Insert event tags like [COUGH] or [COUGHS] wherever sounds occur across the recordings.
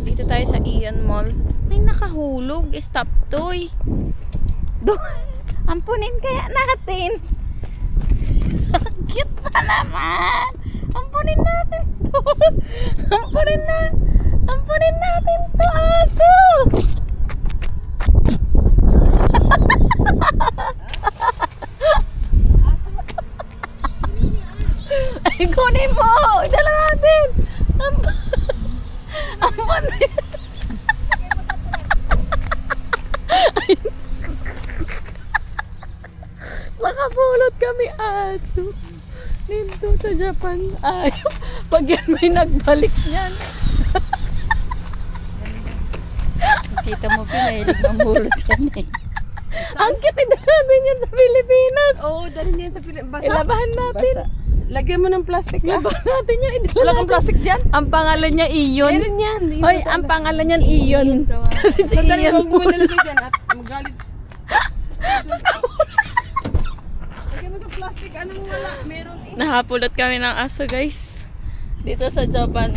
Dito tayo sa Ian Mall. May nakahulog. Stop toy. Do [LAUGHS] Ampunin kaya natin. [LAUGHS] Cute pa naman. Ampunin natin to. [LAUGHS] Ampunin na. Ampunin natin to, aso. Ay, kunin mo. Dala natin. Amp Ampunin. Nakapulot kami aso. Dito sa Japan. Ayaw. Pag yan may nagbalik niyan. Kita mo, pinahilig mamulot kami. Ang kitid natin yan sa Pilipinas. Oo, dali niya sa Pilipinas. Basa. Ilabahan natin. Basa. Lagyan mo ng plastic ah. Ilabahan natin yan. Idala Wala kang plastic dyan? Ang pangalan niya Iyon. Meron yan. Yung Hoy, ang lang. pangalan niyan Iyon. Kasi [LAUGHS] si Sandali, Iyon. huwag mo nalagay dyan at magalit. Lagyan mo sa plastic. Anong wala? Meron eh. Nakapulot kami ng aso guys. Dito sa Japan.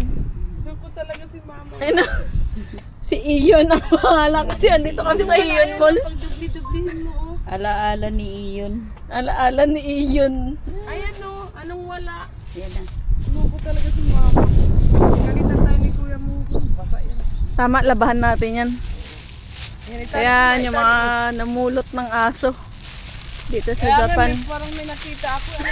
Lungkot talaga si mama. Ayun na. [LAUGHS] Si Iyon ang bahala kasi andito kami sa Iyon Mall. Pag dubli-dublihin mo oh. Alaala ni Iyon. Alaala ni Iyon. Ayan oh, anong wala? Yan na. Lungkot talaga si mama. Galitan tayo ni Kuya Mugo. Basa yan. Tama, labahan natin yan. Ayan, itali- yung mga namulot ng aso. Dito sa Kaya nga, Japan. may- parang may nakita ako. Ano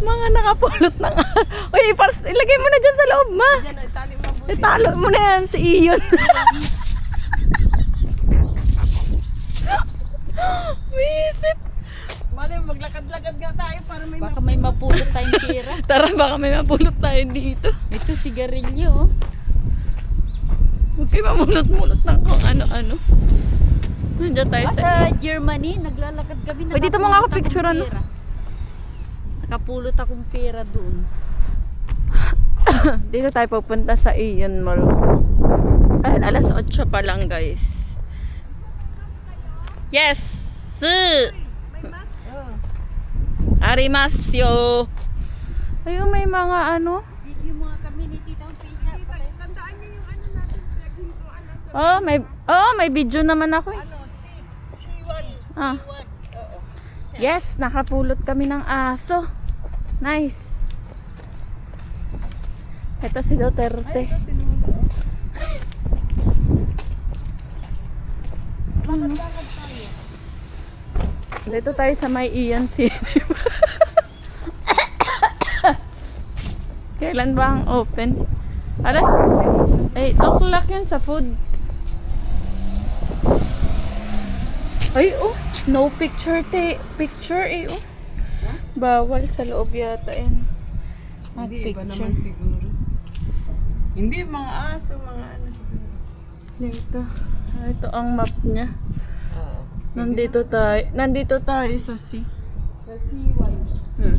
[LAUGHS] Mga nakapulot ng aso. Uy, ilagay mo na dyan sa loob, ma. Yan, oh, itali mo. Italo mo na yan si Iyon. [LAUGHS] [GASPS] Visit. Mali, maglakad-lakad nga tayo para may Baka may mapulot tayong pira. [LAUGHS] Tara, baka may mapulot tayo dito. Ito, sigarilyo. oh. Huwag kayo mamulot-mulot ng kung ano-ano. Nandiyan tayo sa Sa Germany, naglalakad kami Uy, dito mo nga ako picture, ano? Nakapulot akong pera doon. [COUGHS] Dito tayo pupunta sa Ion Mall. Ayan, alas 8 pa lang, guys. Yes! Oh, Arimasyo! Ayun, may mga ano. video mga kami ni Tita Pisha. Tandaan niyo yung ano natin, pinaghintuan na sa Oh, may oh, may video naman ako. eh. ano, si Shiwan. Ah. Yes, nakapulot kami ng aso. Nice. Ito si Duterte. Lakad-lakad tayo. Dito tayo sa may Ian Cinema. [COUGHS] Kailan ba ang open? Alas, ay, o'clock yun sa food. Ay, oh, no picture te, picture eh, oh. Bawal sa loob yata yan. At Hindi, iba picture. naman siguro. Hindi, mga aso, mga ano siguro. Dito. Ito ang map niya. Nandito tayo. Nandito tayo sa C. Sa Shiwan. Hmm.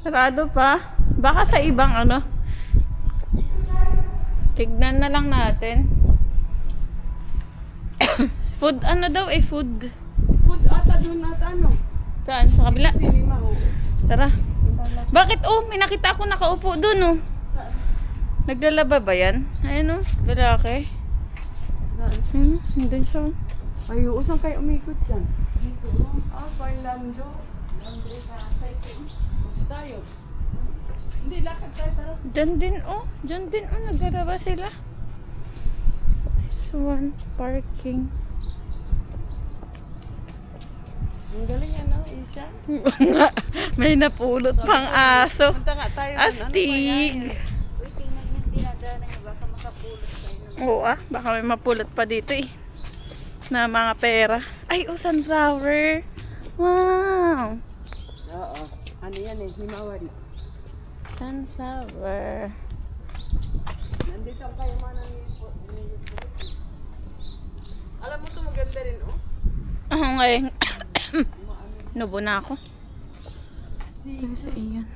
Sarado pa. Baka sa ibang ano. Tignan na lang natin. [COUGHS] food ano daw eh food. Food ata doon ata ano? Saan? Sa kabila? Oh. Tara. Bakit oh, may nakita ako nakaupo doon oh. Naglalaba ba yan? Ayun oh, lalaki. Hmm, nandun siya. oh. Ay, oo, saan kayo umikot dyan? Dito. Ah, Parlando. Andre Casay. Tayo. Hindi, lakad tayo, tara. Diyan din oh. Diyan din oh. Naglalaba sila. There's one parking. Ang galing yan, no, Isha? [LAUGHS] May napulot pang aso. Punta nga tayo. Ano ba Astig. yan? Uy, tingnan yung dinadaanan niyo. Baka makapulot tayo. Oo ah. Baka may mapulot pa dito eh. Na mga pera. Ay, oh, sunflower. Wow. Oo. Ano yan eh, himawari. Sunflower. Nandito ang kayo man ang Alam mo to maganda rin, oh. Oo ngayon. [COUGHS] Nubo na ako. Ito sa iyan.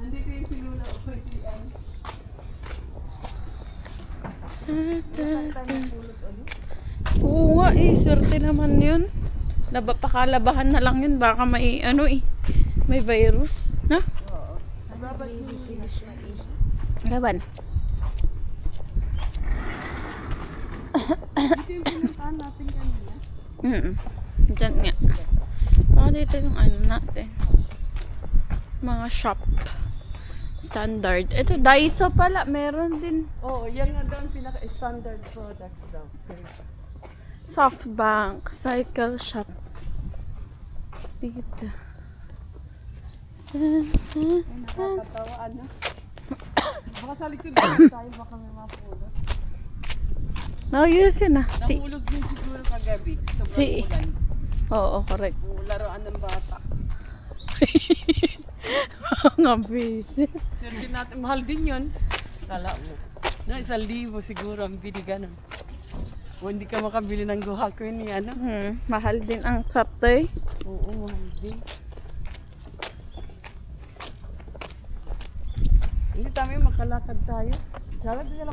Nandito yung sinula ko si Ann. Oo nga eh. Swerte naman yun. Laba, pakalabahan na lang yun. Baka may ano eh. May virus. Na? Laban. Ito yung pinuntahan natin kanina. Diyan nga. Baka dito yung ano natin. Mga shop. Standard. Ito, Daiso pala. Meron din. Oo, yan nga daw ang pinaka-standard product daw. Softbank. Cycle shop. Dito. Nakakatawa, ano? Baka sa likod tayo, baka may mapulot. Naayusin na. Si, Nahulog din siguro kagabi. Sobrang Si- ulan. oo, correct. Ang laruan ng bata. [LAUGHS] Mga baby. Swerte natin, mahal din yun. Kala mo. Na, isang libo siguro ang binigan. O hindi ka makabili ng guha ko yun, ano? Hmm, mahal din ang saptoy. Oo, mahal din. Hindi tayo makalakad tayo. Sana